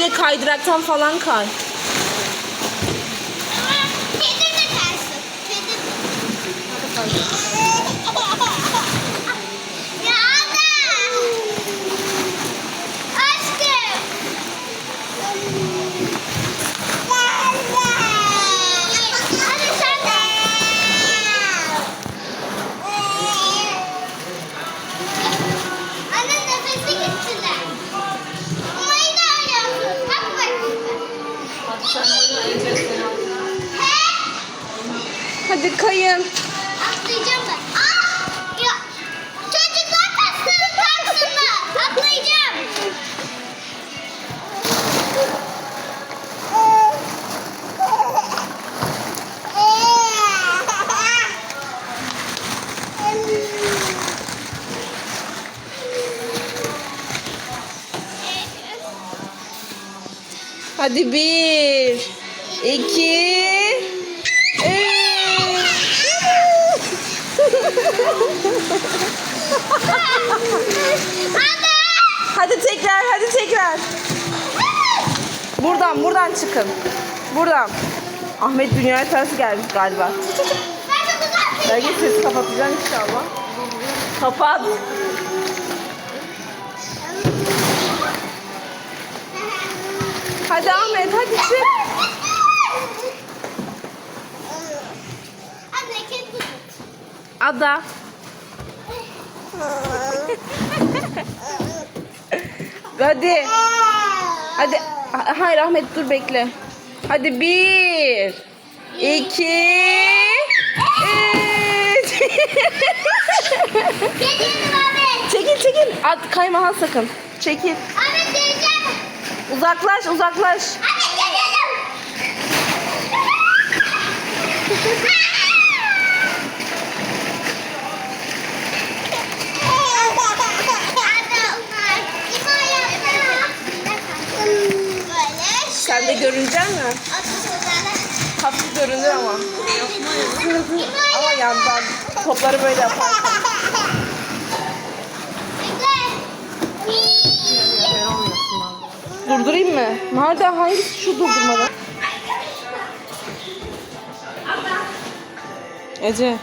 Ece kaydıraktan falan kay. Kedi de kaysın. Kedi Hadi kayın. Atlayacağım ben. Hadi bir, iki, üç. Anne! Hadi tekrar, hadi tekrar. Buradan, buradan çıkın. Buradan. Ahmet dünyaya ters gelmiş galiba. Ben de sesi kapatacağım inşallah. Kapat. Hadi Ahmet, hadi çık. Anne kedi bu. Ada. Hadi. Hadi. Ha- Hayır Ahmet dur bekle. Hadi bir. iki, üç. Çekil çekil. At kayma ha sakın. Çekil. Abi geleceğim. Uzaklaş uzaklaş. Sen de görünecek mi? Hafif görünür ama. ama yandan topları böyle yaparsan. Durdurayım mı? Nerede? Hangisi şu durdurmalı? Ece.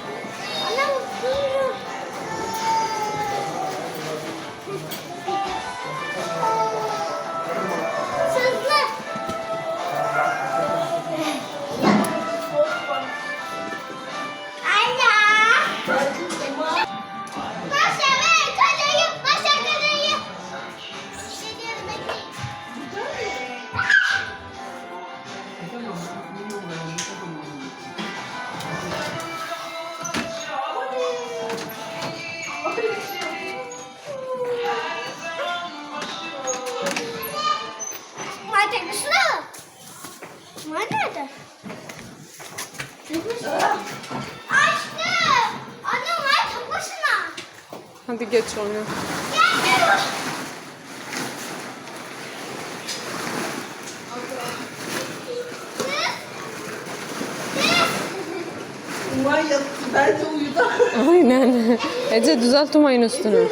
Nerede? Açtım. Anne Mate tek başına. Hadi geç onu. Gel. Umay yattı. Bence uyudu. Aynen. Ece düzelt Umay'ın üstünü.